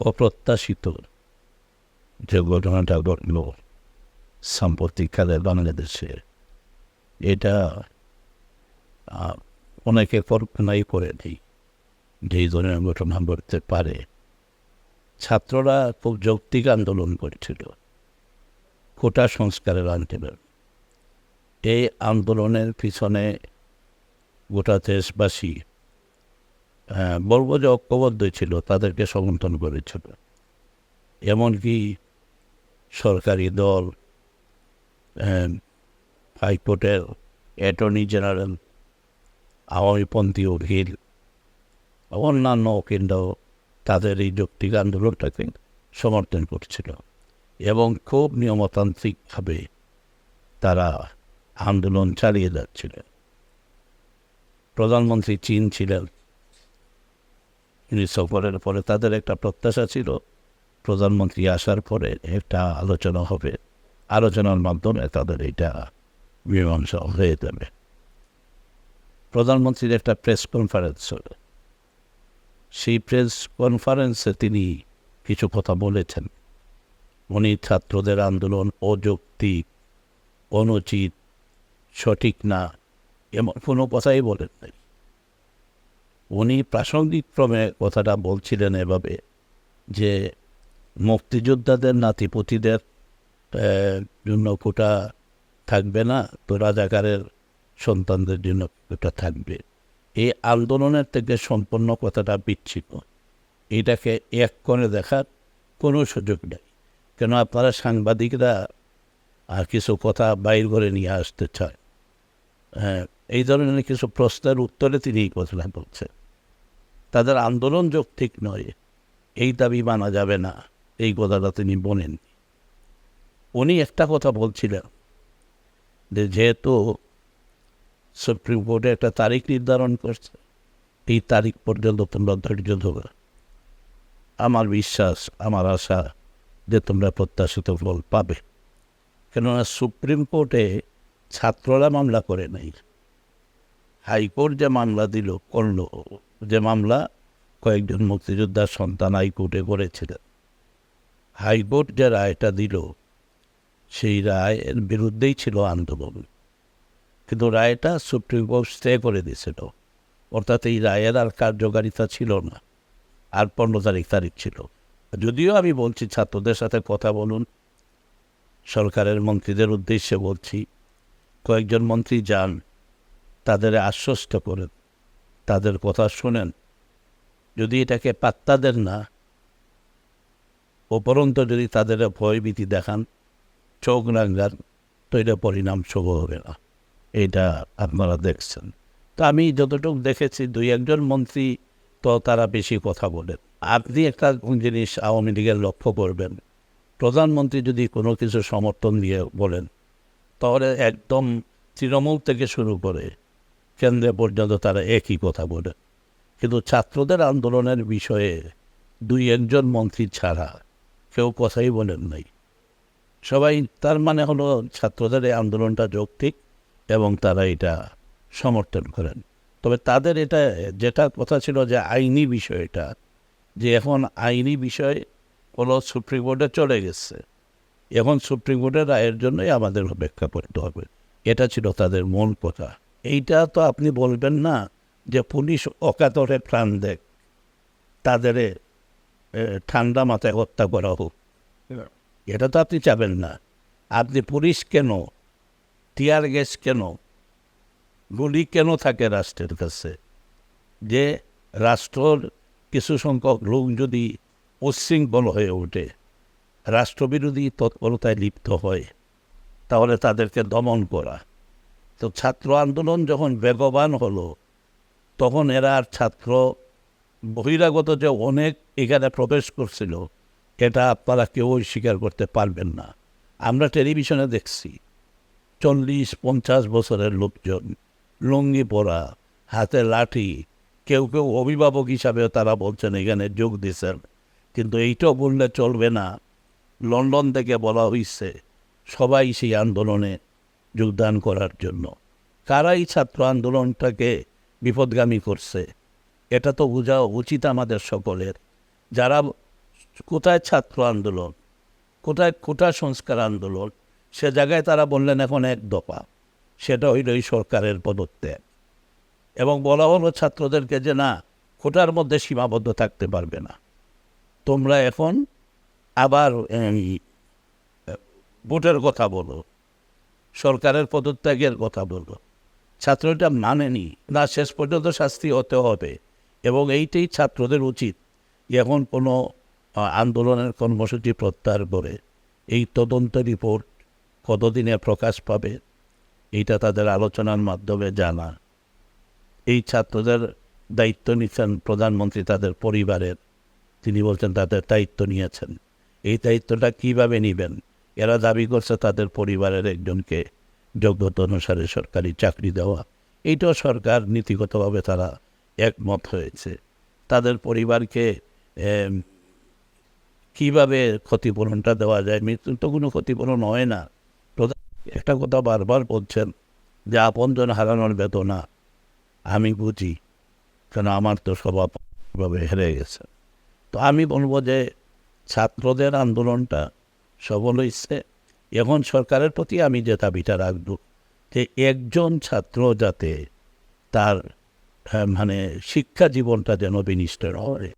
অপ্রত্যাশিত যে ঘটনাটা ঘটল সাম্প্রতিককালে বাংলাদেশে এটা অনেকে কল্পনাই করে নেই যে এই ধরনের ঘটনা ঘটতে পারে। ছাত্ররা খুব যৌক্তিক আন্দোলন করেছিল। কোটা সংস্কারের আন্দোলন। এই আন্দোলনের পিছনে গোটা দেশবাসী বলব যে ঐক্যবদ্ধ ছিল তাদেরকে সমর্থন করেছিল। এমনকি সরকারি দল হাইকোর্টের অ্যাটর্নি জেনারেল আওয়ামীপন্থী উকিল, অন্যান্য উকিলরাও তাদের এই যৌক্তিক আন্দোলনটাকে সমর্থন করছিল এবং খুব নিয়মতান্ত্রিকভাবে তারা আন্দোলন চালিয়ে যাচ্ছিলেন প্রধানমন্ত্রী চীন ছিলেন। তিনি সফরের পরে তাদের একটা প্রত্যাশা ছিল, প্রধানমন্ত্রী আসার পরে একটা আলোচনা হবে। আলোচনার মাধ্যমে তাদের এটা মীমাংসা হয়ে যাবে। প্রধানমন্ত্রীর একটা প্রেস কনফারেন্স হলো। সেই প্রেস কনফারেন্সে তিনি কিছু কথা বলেছেন। উনি ছাত্রদের আন্দোলন অযৌক্তিক, অনুচিত, সঠিক না, এমন কোনো কথাই বলেন নাই উনি প্রাসঙ্গিক ক্রমে কথাটা বলছিলেন এভাবে যে মুক্তিযোদ্ধাদের, নাতিপুতিদের জন্য কোটা থাকবে না, তো রাজাকারের সন্তানদের জন্য কোটা থাকবে। এই আন্দোলনের থেকে সম্পূর্ণ কথাটা বিচ্ছিন্ন। এটাকে এক করে দেখার কোনো সুযোগ নেই। কেন আপনারা সাংবাদিকরা আর কিছু কথা বাইর করে নিয়ে আসতে চায় হ্যাঁ এই ধরনের কিছু প্রশ্নের উত্তরে তিনি এই কথাটা বলছেন। তাদের আন্দোলন যৌক্তিক নয়, এই দাবি মানা যাবে না, এই কথাটা তিনি বলেন উনি একটা কথা বলছিলেন যে যেহেতু সুপ্রিম কোর্টে একটা তারিখ নির্ধারণ করছে, এই তারিখ পর্যন্ত তোমরা ধৈর্য ধরো। আমার বিশ্বাস, আমার আশা যে তোমরা প্রত্যাশিত ফল পাবে। কেননা সুপ্রিম কোর্টে ছাত্ররা মামলা করে নাই। হাইকোর্ট যে মামলা দিল, করল। যে মামলা কয়েকজন মুক্তিযোদ্ধার সন্তান হাইকোর্টে করেছিলেন হাইকোর্ট যে রায়টা দিল, সেই রায়ের বিরুদ্ধেই ছিল আন্দোলন। কিন্তু রায়টা সুপ্রিম কোর্ট স্টে করে দিয়েছিল। অর্থাৎ এই রায়ের আর কার্যকারিতা ছিল না। আর পনেরো তারিখ তারিখ ছিল। যদিও আমি বলছি, ছাত্রদের সাথে কথা বলুন। সরকারের মন্ত্রীদের উদ্দেশ্যে বলছি, কয়েকজন মন্ত্রী যান, তাদের আশ্বস্ত করেন। তাদের কথা শোনেন। যদি এটাকে পাত্তা দেন না, উপরন্ত যদি তাদের ভয়ভীতি দেখান, চোখ রাঙ্গান তো এটা পরিণাম শুভ হবে না। এটা আপনারা দেখছেন। তো আমি যতটুকু দেখেছি, দুই একজন মন্ত্রী তো তারা বেশি কথা বলেন। আপনি একটা জিনিস আওয়ামী লীগের লক্ষ্য করবেন। প্রধানমন্ত্রী যদি কোনো কিছু সমর্থন দিয়ে বলেন, তাহলে একদম তৃণমূল থেকে শুরু করে কেন্দ্রে পর্যন্ত তারা একই কথা বলে। কিন্তু ছাত্রদের আন্দোলনের বিষয়ে দুই একজন মন্ত্রী ছাড়া কেউ কথাই বলেন নাই। সবাই তার মানে হলো ছাত্রদের এই আন্দোলনটা যৌক্তিক এবং তারা এটা সমর্থন করেন। তবে তাদের এটা যেটা কথা ছিল যে আইনি বিষয় এটা যে এখন আইনি বিষয় হলো সুপ্রিম কোর্টে চলে গেছে। এখন সুপ্রিম কোর্টের রায়ের জন্যই আমাদের অপেক্ষা করতে হবে। এটা ছিল তাদের মূল কথা। এইটা তো আপনি বলবেন না যে পুলিশ অকাতরে প্রাণ দেখ তাদের ঠান্ডা মাথায় হত্যা করা হোক। এটা তো আপনি চাবেন না। আপনি পুলিশ কেন? টিয়ার গ্যাস কেন? গুলি কেন থাকে রাষ্ট্রের কাছে? যে রাষ্ট্রর কিছু সংখ্যক লোক যদি উচ্ছৃঙ্খল হয়ে ওঠে রাষ্ট্রবিরোধী তৎপরতায় লিপ্ত হয় তাহলে তাদেরকে দমন করা। তো ছাত্র আন্দোলন যখন বেগবান হলো, তখন এরা আর ছাত্র বহিরাগত যে অনেক এখানে প্রবেশ করছিল, এটা আপনারা কেউই স্বীকার করতে পারবেন না। আমরা টেলিভিশনে দেখছি, চল্লিশ, পঞ্চাশ বছরের লোকজন, লুঙ্গি পরা, হাতে লাঠি, কেউ কেউ অভিভাবক হিসাবেও তারা বলছেন এখানে যোগ দিয়েছেন, কিন্তু এইটাও বললে চলবে না। লন্ডন থেকে বলা হয়েছে সবাই সেই আন্দোলনে যোগদান করার জন্য। কারাই ছাত্র আন্দোলনটাকে বিপদগামী করছে। এটা তো বোঝা উচিত আমাদের সকলের। যারা কোথায় ছাত্র আন্দোলন, কোথায় কোটা সংস্কার আন্দোলন, সে জায়গায় তারা বললেন এখন এক দফা। সেটা হইল এই সরকারের পদত্যাগ। এবং বলা হলো ছাত্রদেরকে যে না, কোটার মধ্যে সীমাবদ্ধ থাকতে পারবে না। তোমরা এখন আবার ভোটের কথা বলো। সরকারের পদত্যাগের কথা বলো ছাত্রটা মানেনি না শেষ পর্যন্ত শাস্তি হতে হবে এবং এইটাই ছাত্রদের উচিত এখন কোনো আন্দোলনের কর্মসূচি প্রত্যাহার করে এই তদন্ত রিপোর্ট কতদিনে প্রকাশ পাবে এইটা তাদের আলোচনার মাধ্যমে জানা। এই ছাত্রদের দায়িত্ব নিচ্ছেন প্রধানমন্ত্রী তাদের পরিবারের। তিনি বলছেন তাদের দায়িত্ব নিয়েছেন। এই দায়িত্বটা কীভাবে নেবেন? এরা দাবি করছে তাদের পরিবারের একজনকে যোগ্যতা অনুসারে সরকারি চাকরি দেওয়া। এইটাও সরকার নীতিগতভাবে তারা একমত হয়েছে। তাদের পরিবারকে কীভাবে ক্ষতিপূরণটা দেওয়া যায়? মৃত্যুর তো কোনো ক্ষতিপূরণ হয় না। প্রধান একটা কথা বারবার বলছেন যে, আপনজন হারানোর বেদনা, আমি বুঝি, কেন আমার তো স্বভাবভাবে হেরে গেছে। তো আমি বলব যে, ছাত্রদের আন্দোলনটা সফল হয়েছে এখন সরকারের প্রতি আমি যে দাবিটা রাখব যে একজন ছাত্র যাতে তার হ্যাঁ, মানে শিক্ষা জীবনটা যেন বিনিষ্ট হয়।